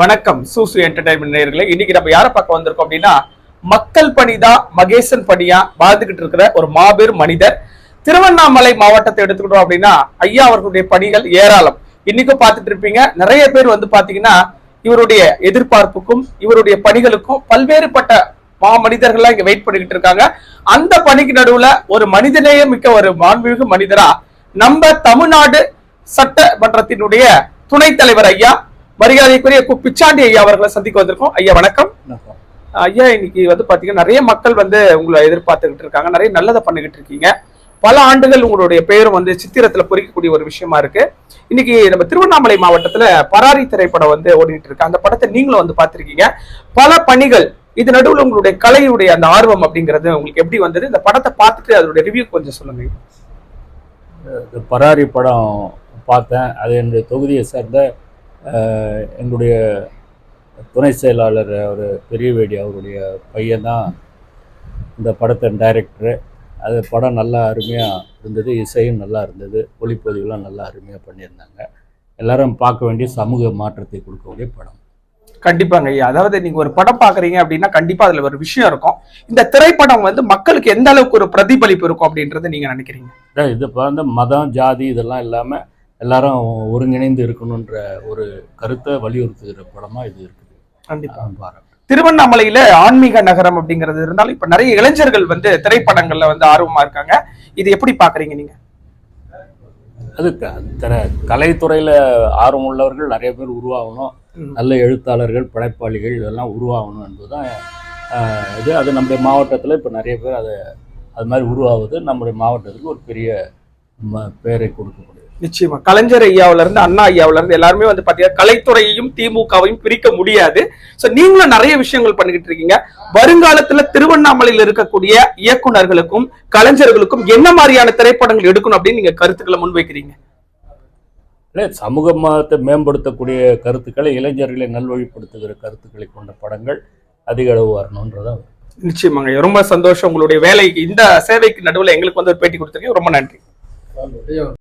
வணக்கம். சூசு என்டர்டைன்மெண்ட் நேர்களை இன்னைக்கு நம்ம யாரை பார்க்க வந்திருக்கோம் அப்படின்னா மக்கள் பணிதான் மகேசன் பணியா வாழ்ந்துகிட்டு இருக்கிற ஒரு மாபெரும் மனிதர். திருவண்ணாமலை மாவட்டத்தை எடுத்துக்கிட்டோம் அப்படின்னா ஐயா அவர்களுடைய பணிகள் ஏராளம். இன்னைக்கும் பார்த்துட்டு இருப்பீங்க. நிறைய பேர் வந்து பாத்தீங்கன்னா இவருடைய எதிர்பார்ப்புக்கும் இவருடைய பணிகளுக்கும் பல்வேறுபட்ட மா மனிதர்கள்லாம் இங்க வெயிட் பண்ணிக்கிட்டு இருக்காங்க. அந்த பணிக்கு நடுவுல ஒரு மனிதநேய மிக்க ஒரு மாண்புமிகு மனிதரா நம்ம தமிழ்நாடு சட்டமன்றத்தினுடைய துணைத் தலைவர் ஐயா மரியாதைக்குரிய கு பிச்சாண்டி ஐயா அவர்களை சந்திக்க வந்திருக்கோம். ஐயா வணக்கம். ஐயா இன்னைக்கு வந்து பாத்தீங்கன்னா நிறைய மக்கள் வந்து உங்களை எதிர்பார்த்துக்கிட்டு இருக்காங்க. நிறைய நல்லதை பண்ணிக்கிட்டு இருக்கீங்க. பல ஆண்டுகள் உங்களுடைய பெயரும் வந்து சித்திரத்துல பொறிக்கக்கூடிய ஒரு விஷயமா இருக்கு. இன்னைக்கு நம்ம திருவண்ணாமலை மாவட்டத்துல பராரி திரைப்படம் வந்து ஓடிட்டு இருக்கு. அந்த படத்தை நீங்களும் வந்து பார்த்திருக்கீங்க. பல பணிகள் இது நடுவுல உங்களுடைய கலையுடைய அந்த ஆர்வம் அப்படிங்கிறது உங்களுக்கு எப்படி வந்தது? இந்த படத்தை பார்த்துட்டு அதனுடைய ரிவ்யூ கொஞ்சம் சொல்லுங்க. பராரி படம் பார்த்தேன். அது என்னுடைய தொகுதியை சேர்ந்த எங்களுடைய துணை செயலாளர் அவர் பெரியவேடி அவருடைய பையன் தான் இந்த படத்தின் டைரக்டரு அது படம் நல்லா அருமையாக இருந்தது இசையும் நல்லா இருந்தது ஒளிப்பதிவுலாம் நல்லா அருமையாக பண்ணியிருந்தாங்க. எல்லாரும் பார்க்க வேண்டிய சமூக மாற்றத்தை கொடுக்கக்கூடிய படம். கண்டிப்பாங்க ஐயா. அதாவது நீங்க ஒரு படம் பாக்குறீங்க அப்படின்னா கண்டிப்பா அதுல ஒரு விஷயம் இருக்கும். இந்த திரைப்படம் வந்து மக்களுக்கு எந்த அளவுக்கு ஒரு பிரதிபலிப்பு இருக்கும் அப்படின்றத நீங்க நினைக்கிறீங்க? இது வந்து மதம் ஜாதி இதெல்லாம் இல்லாமல் எல்லாரும் ஒருங்கிணைந்து இருக்கணுன்ற ஒரு கருத்தை வலியுறுத்துகிற படமாக இது இருக்குது. கண்டிப்பா. அதான் பாராட்டு. திருவண்ணாமலையில ஆன்மீக நகரம் அப்படிங்கிறது இருந்தாலும் இப்ப நிறைய இளைஞர்கள் வந்து திரைப்படங்கள்ல வந்து ஆர்வமா இருக்காங்க. இது எப்படி பாக்குறீங்க நீங்க? அது கலைத்துறையில் ஆர்வம் உள்ளவர்கள் நிறைய பேர் உருவாகணும். நல்ல எழுத்தாளர்கள் படைப்பாளிகள் இதெல்லாம் உருவாகணும் என்பதுதான் இது. அது நம்முடைய மாவட்டத்தில் இப்போ நிறைய பேர் அதை அது மாதிரி உருவாகுது. நம்முடைய மாவட்டத்துக்கு ஒரு பெரிய பேரை கொடுக்கக்கூடியது நிச்சயமா. கலைஞர் ஐயாவுல இருந்து அண்ணா ஐயாவுல இருந்து எல்லாருமே வந்து பாத்தீங்கன்னா கலைத்துறையையும் திமுகவையும் பிரிக்க முடியாது. சோ நீங்களும் நிறைய விஷயங்கள் பண்ணிக்கிட்டு இருக்கீங்க. வருங்காலத்துல திருவண்ணாமலையில் இருக்கக்கூடிய இயக்குனர்களுக்கும் கலைஞர்களுக்கும் என்ன மாதிரியான திரைப்படங்கள் எடுக்கணும் அப்படின்னு நீங்க கருத்துக்களை முன்வைக்கிறீங்க? இல்லை சமூக மதத்தை மேம்படுத்தக்கூடிய கருத்துக்களை இளைஞர்களை நல்வழிப்படுத்துகிற கருத்துக்களை கொண்ட படங்கள் அதிக அளவு வரணுன்றதான் நிச்சயமாங்க. ரொம்ப சந்தோஷம். உங்களுடைய வேலைக்கு இந்த சேவைக்கு நடுவுல எங்களுக்கு வந்து ஒரு பேட்டி கொடுத்துருக்கீங்க. ரொம்ப நன்றி.